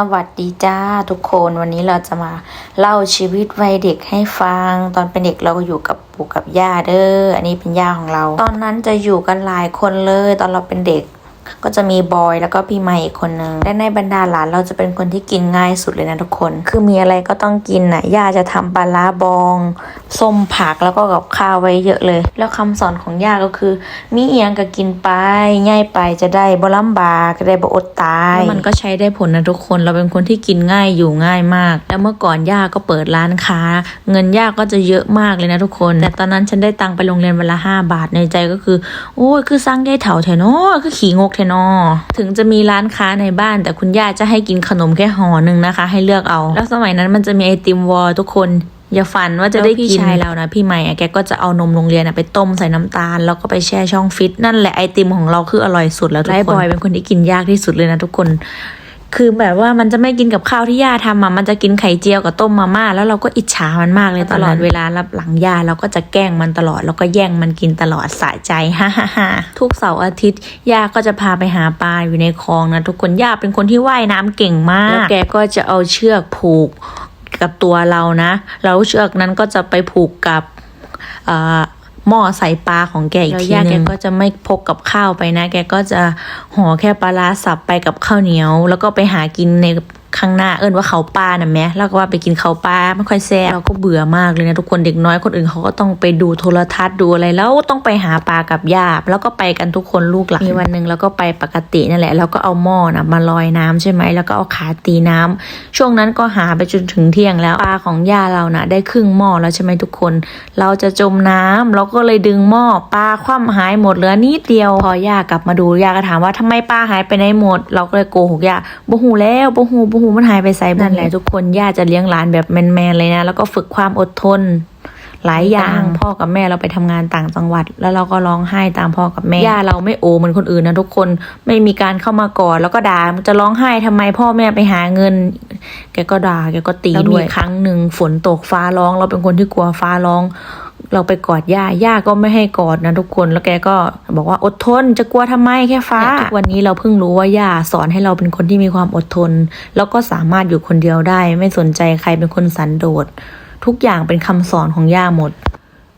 สวัสดีจ้าทุกคนวันนี้เราจะมาเล่าชีวิตวัยเด็กให้ฟัง ตอนเป็นเด็กเราก็อยู่กับปู่กับย่าเด้ออันนี้เป็นย่าของเรา ตอนนั้นจะอยู่กันหลายคนเลย ตอนเราเป็นเด็ก ก็จะมีบอยแล้วก็พี่ใหม่อีกคนนึงและในบรรดาหลานเราจะเป็นคนที่กินง่ายสุดเลยนะทุกคน คือมีอะไรก็ต้องกินน่ะย่าจะทำปลาร้าบองส้มผักแล้วก็กับข้าวไว้เยอะเลย แล้วคำสอนของย่าก็คือ มีเอียงก็กินไปง่ายไปจะได้บ่ลำบากจะได้บ่อดตายแล้วมันก็ใช้ได้ผลนะทุกคนเราเป็นคนที่กินง่ายอยู่ง่ายมาก แล้วเมื่อก่อนย่าก็เปิดร้านค้า เงินย่าก็จะเยอะมากเลยนะทุกคน แต่ตอนนั้นฉันได้ตังค์ไปโรงเรียนวันละห้าบาทในใจก็คือ โอ้ยคือสร้างได้เถาเทนอคือขี่งกเทนอถึงจะมีร้านค้าในบ้าน แต่คุณย่าจะให้กินขนมแค่ห่อหนึ่งนะคะ ให้เลือกเอา แล้วสมัยนั้นมันจะมีไอติมวอลทุกคนอย่าฝันว่าจะได้กินพี่ชายเรานะพี่ใหม่อะแกก็จะเอานมโรงเรียนอะไปต้มใส่น้ำตาล แล้วก็ไปแช่ช่องฟิต นั่นแหละไอติมของเราคืออร่อยสุดแล้วทุกคนไบอยเป็นคนที่กินยากที่สุดเลยนะทุกคน คือแบบว่ามันจะไม่กินกับข้าวที่ย่าทำอะมันจะกินไข่เจียวกับต้มมาม่าแล้วเราก็อิจฉามันมากเลยตลอดเวลารับหลังย่าเราก็จะแกล้งมันตลอด แล้วก็แย่งมันกินตลอดสะใจฮ่าฮ่าฮ่าทุกเสาร์อาทิตย์ย่าก็จะพาไปหาปลาอยู่ในคลองนะทุกคนย่าเป็นคนที่ว่ายน้ำเก่งมากแล้วแกก็จะเอาเชือกผูกกับตัวเรานะแล้วเชือกนั้นก็จะไปผูกกับเอ่อ หม้อใส่ปลาของแกอีกทีนึงแกก็จะไม่พกกับข้าวไปนะ แกก็จะห่อแค่ปลาร้าสับไปกับข้าวเหนียว แล้วก็ไปหากินใน ข้างหน้าเอิ้นว่าเขาปลาน่ะแม่แล้วก็ว่าไปกินเขาปลาไม่ค่อยแซ่บเราก็เบื่อมากเลยนะทุกคนเด็กน้อยคนอื่นเขาก็ต้องไปดูโทรทัศน์ดูอะไรแล้วต้องไปหาปลากับย่าแล้วก็ไปกันทุกคนลูกหลานมีวันหนึ่งแล้วก็ไปปกตินั่นแหละแล้วก็เอาหม้อนะมาลอยน้ำใช่ไหมแล้วก็เอาขาตีน้ำช่วงนั้นก็หาไปจนถึงเที่ยงแล้วปลาของย่าเรานะได้ครึ่งหม้อแล้วใช่ไหมทุกคน เราจะจมน้ำเราก็เลยดึงหม้อปลาคว่ำหายหมดเหลือนิดเดียวพอย่ากลับมาดูย่าก็ถามว่าทำไมปลาหายไปไหนหมด เราก็เลยโกหกย่าบ่หูแล้วบ่หูบ่หูมันหายไปใส่นั่นแหละทุกคนย่าจะเลี้ยงหลานแบบแมนๆเลยนะ แล้วก็ฝึกความอดทน หลายอย่างพ่อกับแม่เราไปทำงานต่างจังหวัด แล้วเราก็ร้องไห้ตามพ่อกับแม่ย่าเราไม่โอเหมือนคนอื่นนะทุกคนไม่มีการเข้ามากอดแล้วก็ด่ามันจะร้องไห้ทำไมพ่อแม่ไปหาเงิน แกก็ด่าแกก็ตีด้วยครั้งหนึ่งฝนตกฟ้าร้อง เราเป็นคนที่กลัวฟ้าร้อง เราไปกอดย่าย่าก็ไม่ให้กอดนะทุกคนแล้วแกก็บอกว่าอดทนจะกลัวทำไมแค่ฟ้าทุกวันนี้เราเพิ่งรู้ว่าย่าสอนให้เราเป็นคนที่มีความอดทน แล้วก็สามารถอยู่คนเดียวได้ ไม่สนใจใครเป็นคนสันโดษ ทุกอย่างเป็นคำสอนของย่าหมด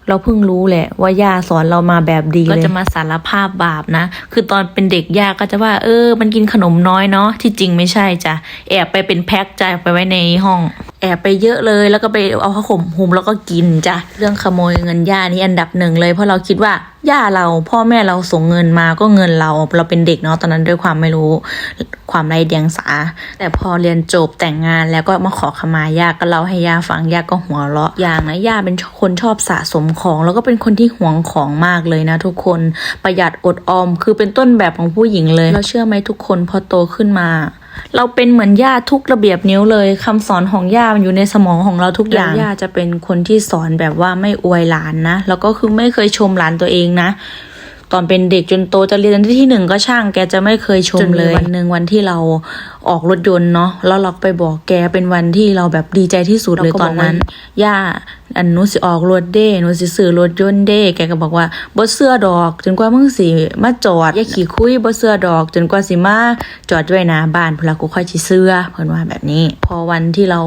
เราเพิ่งรู้แหละว่าย่าสอนเรามาแบบดีเลยก็จะมาสารภาพบาปนะ คือตอนเป็นเด็กย่าก็จะว่า เออ มันกินขนมน้อยเนาะที่จริงไม่ใช่จ้ะแอบไปเป็นแพ็คจ้ะไปไว้ในห้องแอบไปเยอะเลย แล้วก็ไปเอาผ้าห่มหุ้มแล้วก็กินจ้ะเรื่องขโมยเงินย่านี่อันดับหนึ่งเลยเพราะเราคิดว่าย่าเราพ่อแม่เราส่งเงินมาก็เงินเราเราเป็นเด็กเนาะตอนนั้นด้วยความไม่รู้ความไร้เดียงสา แต่พอเรียนจบแต่งงานแล้วก็มาขอขมาย่าก็เล่าให้ย่าฟังย่าก็หัวเราะอย่างนะย่าเป็นคนชอบสะสมของ แล้วก็เป็นคนที่หวงของมากเลยนะ ทุกคนประหยัดอดออม คือเป็นต้นแบบของผู้หญิงเลยเราเชื่อไหมทุกคนพอโตขึ้นมา เราเป็นเหมือนย่าทุกระเบียบนิ้วเลยคำสอนของย่ามันอยู่ในสมองของเราทุกอย่างย่าจะเป็นคนที่สอนแบบว่าไม่อวยหลานนะแล้วก็คือไม่เคยชมหลานตัวเองนะ ตอนเป็นเด็กจนโตจะเรียนที่หนึ่งก็ช่างแกจะไม่เคยชมเลยวันหนึ่งวันที่เราออกรถยนต์เนาะแล้วเราไปบอกแกเป็นวันที่เราแบบดีใจที่สุดเลยตอนนั้นย่าอันหนูสิออกรถเด้หนูสิซื้อรถยนต์เด้ แกก็บอกว่าบ่เสื้อดอก จนกว่ามึงสิมาจอดอย่าขี่คุยบ่เสื้อดอก จนกว่าสิมาจอดไว้หน้าบ้านพุ่นละกูค่อยสิเสื้อเพิ่นว่าแบบนี้ พอวันที่เรา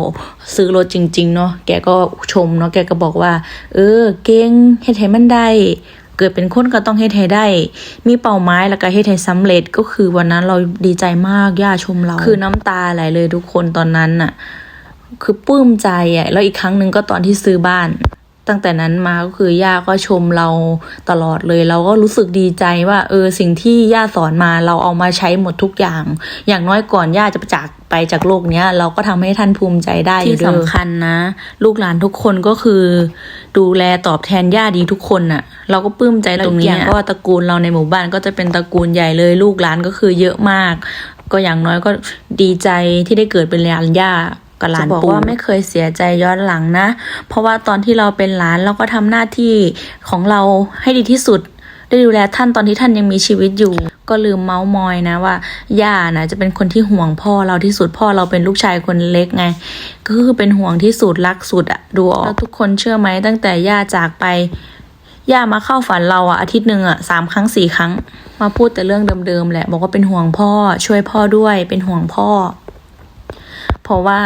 ซื้อรถจริง ๆ เนาะแกก็ชมเนาะแกก็บอกว่า เออ เก่งเฮ็ดให้มันได้เกิดเป็นคนก็ต้องเฮ็ดให้ได้ มีเป้าหมายแล้วก็เฮ็ดให้สำเร็จก็คือวันนั้นเราดีใจมากย่าชมเรา คือน้ำตาไหลเลยทุกคนตอนนั้นน่ะ คือปลื้มใจอะแล้วอีกครั้งหนึ่งก็ตอนที่ซื้อบ้าน ตั้งแต่นั้นมาก็คือย่าก็ชมเราตลอดเลย เราก็รู้สึกดีใจว่า เออสิ่งที่ย่าสอนมาเราเอามาใช้หมดทุกอย่าง อย่างน้อยก่อนย่าจะจากไปจากโลกเนี้ย เราก็ทำให้ท่านภูมิใจได้ที่สำคัญนะ ลูกหลานทุกคนก็คือ ดูแลตอบแทนย่าดีทุกคนน่ะ เราก็ปลื้มใจตรงนี้เพราะว่าตระกูลเราในหมู่บ้านก็จะเป็นตระกูลใหญ่เลย ลูกหลานก็คือเยอะมาก ก็อย่างน้อยก็ดีใจที่ได้เกิดเป็นหลานย่า กับหลานปู่บอกว่าไม่เคยเสียใจย้อนหลังนะ เพราะว่าตอนที่เราเป็นหลานเราก็ทำหน้าที่ของเราให้ดีที่สุด ได้ดูแลท่านตอนที่ท่านยังมีชีวิตอยู่ ก็ลืมเมาส์มอยนะว่าย่านะจะเป็นคนที่ห่วงพ่อเราที่สุดพ่อเราเป็นลูกชายคนเล็กไง ก็คือเป็นห่วงที่สุดรักสุดอะดูออกแล้วทุกคนเชื่อไหมตั้งแต่ย่าจากไปย่ามาเข้าฝันเราอะอาทิตย์หนึ่งอะสามครั้งสี่ครั้ง มาพูดแต่เรื่องเดิมๆแหละ บอกว่าเป็นห่วงพ่อช่วยพ่อด้วยเป็นห่วงพ่อ ราะว่า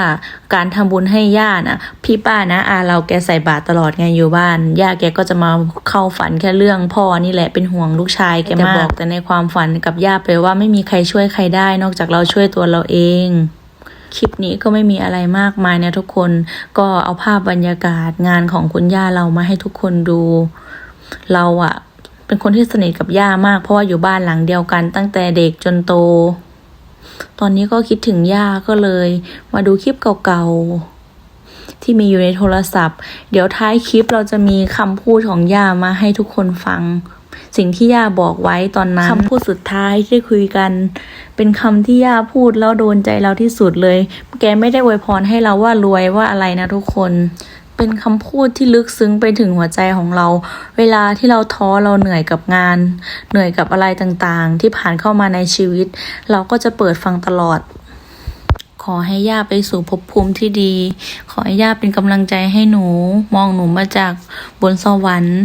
การทำบุญให้ย่านะพี่ป้านะอาเราแกใส่บาตรตลอดไงอยู่บ้านย่าแกก็จะมาเข้าฝันแค่เรื่องพ่อนี่แหละเป็นห่วงลูกชายแกมากแต่ในความฝันกับย่าไปว่าไม่มีใครช่วยใครได้ นอกจากเราช่วยตัวเราเองคลิปนี้ก็ไม่มีอะไรมากมายนะทุกคนก็เอาภาพบรรยากาศงานของคุณย่าเรามาให้ทุกคนดู เราอะเป็นคนที่สนิทกับย่ามาก เพราะว่าอยู่บ้านหลังเดียวกันตั้งแต่เด็กจนโต ตอนนี้ก็คิดถึงย่าก็เลย มาดูคลิปเก่าๆ ที่มีอยู่ในโทรศัพท์ เดี๋ยวท้ายคลิปเราจะมีคำพูดของย่ามาให้ทุกคนฟัง สิ่งที่ย่าบอกไว้ตอนนั้นคำพูดสุดท้ายที่คุยกัน เป็นคำที่ย่าพูดแล้วโดนใจเราที่สุดเลย แกไม่ได้อวยพรให้เราว่ารวยว่าอะไรนะทุกคน เป็นคำพูดที่ลึกซึ้งไปถึงหัวใจของเรา เวลาที่เราท้อเราเหนื่อยกับงาน เหนื่อยกับอะไรต่างๆ ที่ผ่านเข้ามาในชีวิต เราก็จะเปิดฟังตลอด ขอให้ย่าไปสู่ภพภูมิที่ดี ขอให้ย่าเป็นกำลังใจให้หนู มองหนูมาจากบนสวรรค์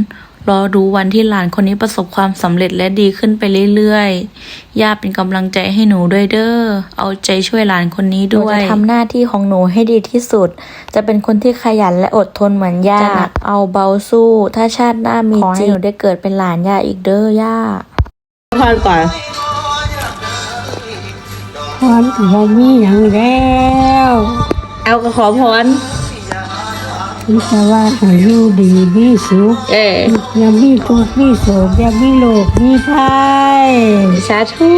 รอดูวันที่หลานคนนี้ประสบความสำเร็จและดีขึ้นไปเรื่อยๆ ย่าเป็นกำลังใจให้หนูด้วยเด้อ เอาใจช่วยหลานคนนี้ด้วย จะทำหน้าที่ของหนูให้ดีที่สุด จะเป็นคนที่ขยันและอดทนเหมือนย่า จะหนักเอาเบาสู้ ถ้าชาติหน้ามีจริงขอให้หนูได้เกิดเป็นหลานย่าอีกเด้อย่าพรก่อนพรก็บ่มีหยังแล้ว เอากระขอพร มีแต่ว่าให้อยู่ดีมีสุขเอออย่ามีทุกข์มีโศกอย่ามีโรคมีภัยสาธุ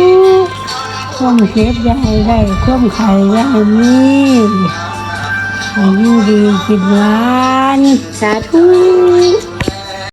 ความเจ็บอย่าให้ได้ความไข้อย่าให้มีให้อยู่ดีกินหวานสาธุ